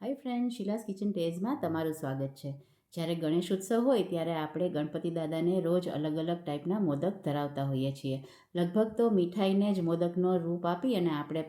હાય friend, શિલાસ kitchen ટેઝમાં તમારું સ્વાગત છે. જ્યારે ગણેશ ઉત્સવ હોય, ત્યારે આપણે ગણપતિ દાદાને રોજ અલગ અલગ ટાઈપના મોદક ધરાવતા હોઈએ છીએ. લગભગ તો મીઠાઈને જ મોદકનો રૂપ આપી અને આપણે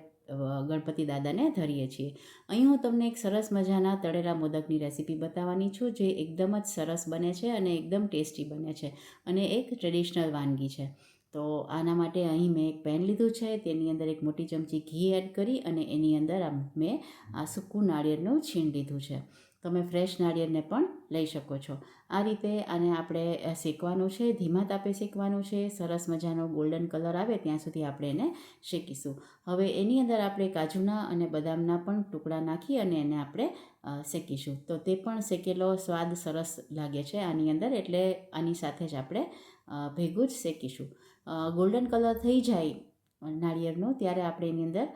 ગણપતિ દાદાને ધરીએ છીએ. અહીં હું તમને એક સરસ મજાના તળેલા મોદકની રેસીપી બતાવવાની છું, જે એકદમ જ સરસ બને છે અને એકદમ ટેસ્ટી બને છે અને એક ટ્રેડિશનલ વાનગી છે. તો આના માટે અહીં મેં એક પેન લીધું છે, તેની અંદર એક મોટી ચમચી ઘી એડ કરી અને એની અંદર મેં આ સૂકું નાળિયેરનું છીણ લીધું છે. તમે ફ્રેશ નાળિયેરને પણ લઈ શકો છો. આ રીતે આને આપણે શેકવાનું છે, ધીમા તાપે શેકવાનું છે, સરસ મજાનો ગોલ્ડન કલર આવે ત્યાં સુધી આપણે એને શેકીશું. હવે એની અંદર આપણે કાજુના અને બદામના પણ ટુકડા નાખી અને એને આપણે શેકીશું. તો તે પણ શેકેલો સ્વાદ સરસ લાગે છે આની અંદર એટલે આની સાથે જ આપણે ભેગું જ શેકીશું. ગોલ્ડન કલર થઈ જાય નાળિયેરનો, ત્યારે આપણે એની અંદર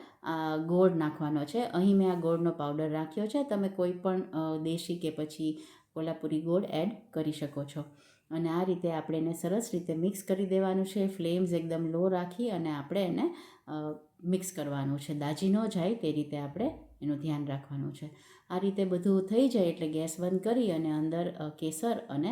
ગોળ નાખવાનો છે. અહીં મેં આ ગોળનો પાવડર રાખ્યો છે. તમે કોઈ પણ દેશી કે પછી કોલ્હાપુરી ગોળ એડ કરી શકો છો. અને આ રીતે આપણે એને સરસ રીતે મિક્સ કરી દેવાનું છે. ફ્લેમ્સ એકદમ લો રાખી અને આપણે એને મિક્સ કરવાનું છે. દાજી ન જાય તે રીતે આપણે એનું ધ્યાન રાખવાનું છે. આ રીતે બધું થઈ જાય એટલે ગેસ બંધ કરી અને અંદર કેસર અને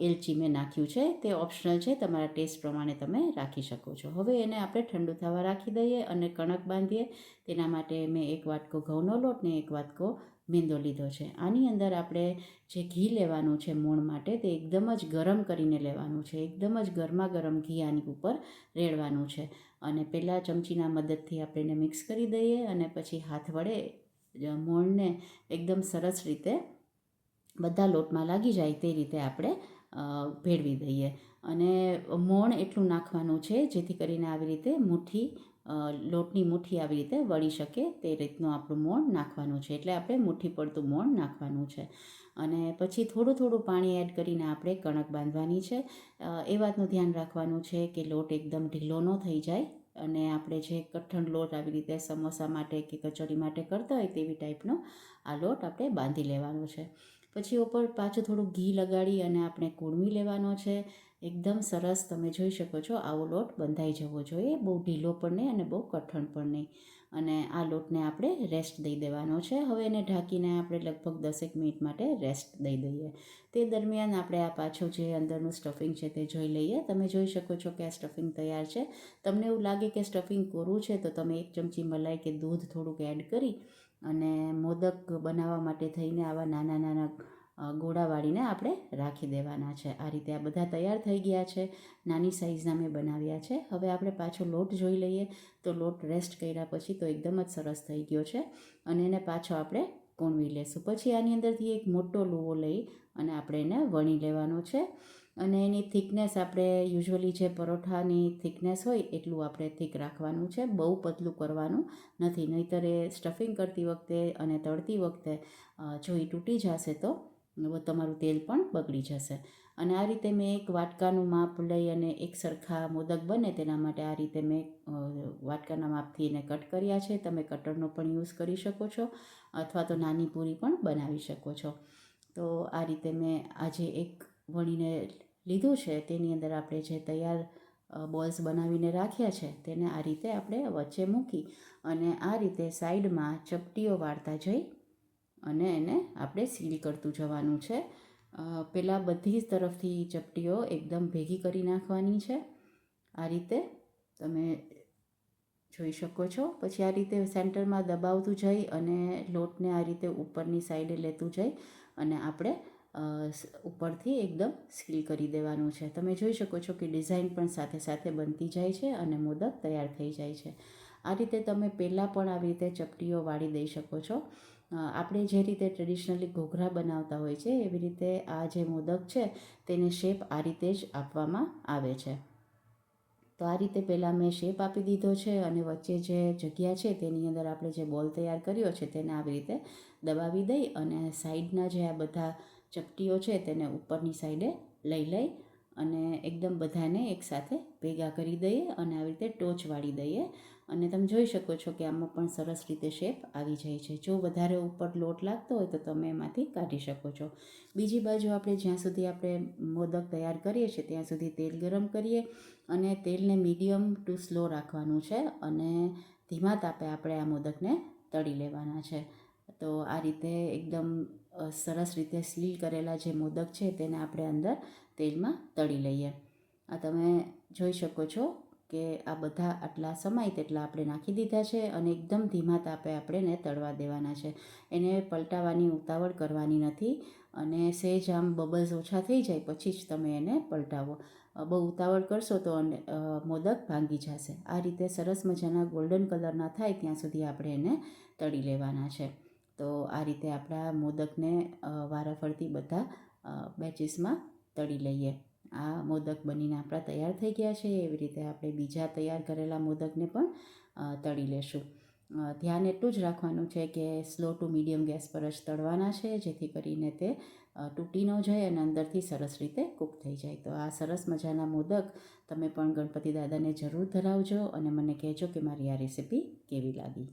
એલચી મેં નાખ્યું છે. તે ઓપ્શનલ છે. તમારા ટેસ્ટ પ્રમાણે તમે રાખી શકો છો. હવે એને આપણે ઠંડુ થવા રાખી દઈએ અને કણક બાંધીએ. તેના માટે મેં એક વાટકો ઘઉંનો લોટ ને એક વાટકો મેંદો લીધો છે. આની અંદર આપણે જે ઘી લેવાનું છે મોણ માટે તે એકદમ જ ગરમ કરીને લેવાનું છે. એકદમ જ ગરમા ગરમ ઘી આની ઉપર રેડવાનું છે. અને પહેલાં ચમચીના મદદથી આપણે એને મિક્સ કરી દઈએ અને પછી હાથ વડે મોણને એકદમ સરસ રીતે બધા લોટમાં લાગી જાય તે રીતે આપણે ભેળવી દઈએ. અને મોણ એટલું નાખવાનું છે જેથી કરીને આવી રીતે મુઠ્ઠી લોટની મુઠ્ઠી આવી રીતે વળી શકે તે રીતનું આપણું મોણ નાખવાનું છે. એટલે આપણે મુઠ્ઠી પડતું મોણ નાખવાનું છે. અને પછી થોડું થોડું પાણી એડ કરીને આપણે કણક બાંધવાની છે. એ વાતનું ધ્યાન રાખવાનું છે કે લોટ એકદમ ઢીલો ન થઈ જાય અને આપણે જે કઠણ લોટ આવી રીતે સમોસા માટે કે કચોરી માટે કરતા હોય તેવી ટાઈપનો આ લોટ આપણે બાંધી લેવાનો છે. પછી ઉપર પાછું થોડું ઘી લગાડી અને આપણે કૂણવી લેવાનો છે. એકદમ સરસ તમે જોઈ શકો છો, આવો લોટ બંધાઈ જવો જોઈએ. બહુ ઢીલો પણ નહીં અને બહુ કઠણ પણ નહીં. અને આ લોટને આપણે રેસ્ટ દઈ દેવાનો છે. હવે એને ઢાંકીને આપણે લગભગ દસેક મિનિટ માટે રેસ્ટ દઈ દઈએ. તે દરમિયાન આપણે આ પાછું જે અંદરનું સ્ટફિંગ છે તે જોઈ લઈએ. તમે જોઈ શકો છો કે આ સ્ટફિંગ તૈયાર છે. તમને એવું લાગે કે સ્ટફિંગ કોરું છે, તો તમે એક ચમચી મલાઈ કે દૂધ થોડુંક એડ કરી અને મોદક બનાવવા માટે થઈને આવા નાના નાના ગોળા વાળીને આપણે રાખી દેવાના છે. આ રીતે આ બધા તૈયાર થઈ ગયા છે. નાની સાઇઝના મેં બનાવ્યા છે. હવે આપણે પાછો લોટ જોઈ લઈએ. તો લોટ રેસ્ટ કર્યા પછી તો એકદમ જ સરસ થઈ ગયો છે અને એને પાછો આપણે કોણવી લેશું. પછી આની અંદરથી એક મોટો લુવો લઈ અને આપણે એને વણી લેવાનો છે. અને એની થિકનેસ આપણે યુઝ્યુઅલી જે પરોઠાની થિકનેસ હોય એટલું આપણે થીક રાખવાનું છે. બહુ પતલું કરવાનું નથી. નહીંતર એ સ્ટફિંગ કરતી વખતે અને તળતી વખતે જો એ તૂટી જશે તો તમારું તેલ પણ બગડી જશે. અને આ રીતે મેં એક વાટકાનું માપ લઈ અને એક સરખા મોદક બને તેના માટે આ રીતે મેં વાટકાના માપથી એને કટ કર્યા છે. તમે કટરનો પણ યુઝ કરી શકો છો અથવા તો નાની પૂરી પણ બનાવી શકો છો. તો આ રીતે મેં આજે એક વણીને લીધું છે, તેની અંદર આપણે જે તૈયાર બોલ્સ બનાવીને રાખ્યા છે, તેને આ રીતે આપણે વચ્ચે મૂકી અને આ રીતે સાઈડમાં ચપટીઓ વાળતા જઈ અને એને આપણે સીલ કરતું જવાનું છે. પહેલાં બધી જ તરફથી ચપટીઓ એકદમ ભેગી કરી નાખવાની છે. આ રીતે તમે જોઈ શકો છો. પછી આ રીતે સેન્ટરમાં દબાવતું જઈ અને લોટને આ રીતે ઉપરની સાઈડે લેતું જઈ અને આપણે ઉપરથી એકદમ સીલ કરી દેવાનું છે. તમે જોઈ શકો છો કે ડિઝાઇન પણ સાથે સાથે બનતી જાય છે અને મોદક તૈયાર થઈ જાય છે. આ રીતે તમે પહેલાં પણ આવી રીતે ચપટીઓ વાળી દઈ શકો છો. આપણે જે રીતે ટ્રેડિશનલી ઘોઘરા બનાવતા હોય છે, એવી રીતે આ જે મોદક છે, તેને શેપ આ રીતે જ આપવામાં આવે છે. તો આ રીતે પહેલાં મેં શેપ આપી દીધો છે અને વચ્ચે જે જગ્યા છે, તેની અંદર આપણે જે બોલ તૈયાર કર્યો છે, તેને આવી રીતે દબાવી દઈ અને સાઈડના જે આ બધા ચપટીઓ છે તેને ઉપરની સાઈડે લઈ લઈ અને એકદમ બધાને એકસાથે ભેગા કરી દઈએ અને આવી રીતે ટોચ વાળી દઈએ. અને તમે જોઈ શકો છો કે આમાં પણ સરસ રીતે શેપ આવી જાય છે. જો વધારે ઉપર લોટ લાગતો હોય તો તમે એમાંથી કાઢી શકો છો. બીજી બાજુ આપણે જ્યાં સુધી આપણે મોદક તૈયાર કરીએ છીએ ત્યાં સુધી તેલ ગરમ કરીએ અને તેલને મીડિયમ ટુ સ્લો રાખવાનું છે અને ધીમા તાપે આપણે આ મોદકને તળી લેવાના છે. તો આ રીતે એકદમ સરસ રીતે સીલ કરેલા જે મોદક છે તેને આપણે અંદર તેલમાં તળી લઈએ. આ તમે જોઈ શકો છો કે આ બધા આટલા સમાય તેટલા આપણે નાખી દીધા છે અને એકદમ ધીમા તાપે આપણે એને તળવા દેવાના છે. એને પલટાવાની ઉતાવળ કરવાની નથી અને સહેજ આમ બબલ્સ ઓછા થઈ જાય પછી જ તમે એને પલટાવો. બહુ ઉતાવળ કરશો તો મોદક ભાંગી જશે. આ રીતે સરસ મજાના ગોલ્ડન કલરના થાય ત્યાં સુધી આપણે એને તળી લેવાના છે. તો આ રીતે આપણા મોદકને વારાફરતી બધા બેચીસમાં તળી લઈએ. આ મોદક બનીને આપણા તૈયાર થઈ ગયા છે. એવી રીતે આપણે બીજા તૈયાર કરેલા મોદકને પણ તળી લેશું. ધ્યાન એટલું જ રાખવાનું છે કે સ્લો ટુ મીડિયમ ગેસ પર જ તળવાના છે, જેથી કરીને તે તૂટી ન જાય અને અંદરથી સરસ રીતે કૂક થઈ જાય. તો આ સરસ મજાના મોદક તમે પણ ગણપતિ દાદાને જરૂર ધરાવજો અને મને કહેજો કે મારી આ રેસિપી કેવી લાગી.